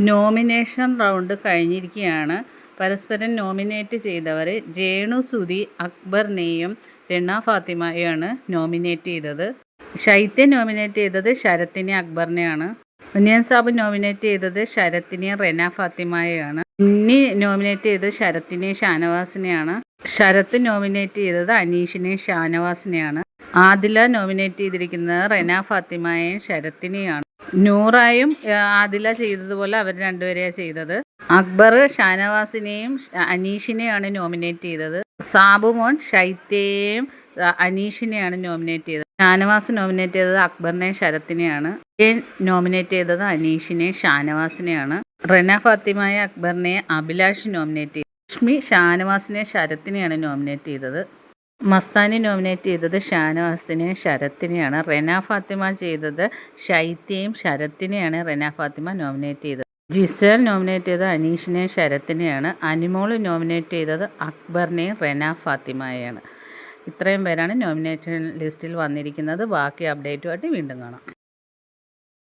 Nomination round കഴിഞ്ഞിരിക്കുകയാണ്. പരസ്പരം nominate ചെയ്തവർ രേണു സുധി അക്ബറിനെയും രണ്ണ ഫാത്തിമയെയാണ് നോമിനേറ്റ് ചെയ്തത്. ശൈത്യ നോമിനേറ്റ് ചെയ്തത് ശരത്തിനെ അക്ബറിനെയാണ്. ഉന്നിയൻ സാബ് നോമിനേറ്റ് ചെയ്തത് ശരത്തിനെ റെന ഫാത്തിമയെയാണ്. ഉന്നി നോമിനേറ്റ് ചെയ്തത് ശരത്തിനെ ഷാനവാസിനെയാണ്. ശരത്ത് നോമിനേറ്റ് ചെയ്തത് അനീഷിനെ ഷാനവാസിനെയാണ്. ആദില നോമിനേറ്റ് ചെയ്തിരിക്കുന്നത് റെന ഫാത്തിമയെയും ശരത്തിനെയാണ്. നൂറായും ആദില ചെയ്തതുപോലെ അവർ രണ്ടുപേരെയാണ് ചെയ്തത്. അക്ബർ ഷാനവാസിനെയും അനീഷിനെയാണ് നോമിനേറ്റ് ചെയ്തത്. സാബുമോൻ ഷൈത്യയെയും അനീഷിനെയാണ് നോമിനേറ്റ് ചെയ്തത്. ഷാനവാസ് നോമിനേറ്റ് ചെയ്തത് അക്ബറിനെ ശരത്തിനെയാണ്. നോമിനേറ്റ് ചെയ്തത് അനീഷിനെ ഷാനവാസിനെയാണ്. റെന ഫാത്തിമായ അക്ബറിനെ അഭിലാഷ് നോമിനേറ്റ് ചെയ്തു. ലക്ഷ്മി ഷാനവാസിനെ ശരത്തിനെയാണ് നോമിനേറ്റ് ചെയ്തത്. മസ്താനി നോമിനേറ്റ് ചെയ്തത് ഷാനവാസിനെ ശരത്തിനെയാണ്. റെന ഫാത്തിമ ചെയ്തത് ഷൈത്യയും ശരത്തിനെയാണ് റെന ഫാത്തിമ നോമിനേറ്റ് ചെയ്തത്. ജിസൽ നോമിനേറ്റ് ചെയ്തത് അനീഷിനെയും ശരത്തിനെയാണ്. അനിമോൾ നോമിനേറ്റ് ചെയ്തത് അക്ബറിനെയും റെന ഫാത്തിമയെയാണ്. ഇത്രയും പേരാണ് നോമിനേഷൻ ലിസ്റ്റിൽ വന്നിരിക്കുന്നത്. ബാക്കി അപ്ഡേറ്റുമായിട്ട് വീണ്ടും കാണാം.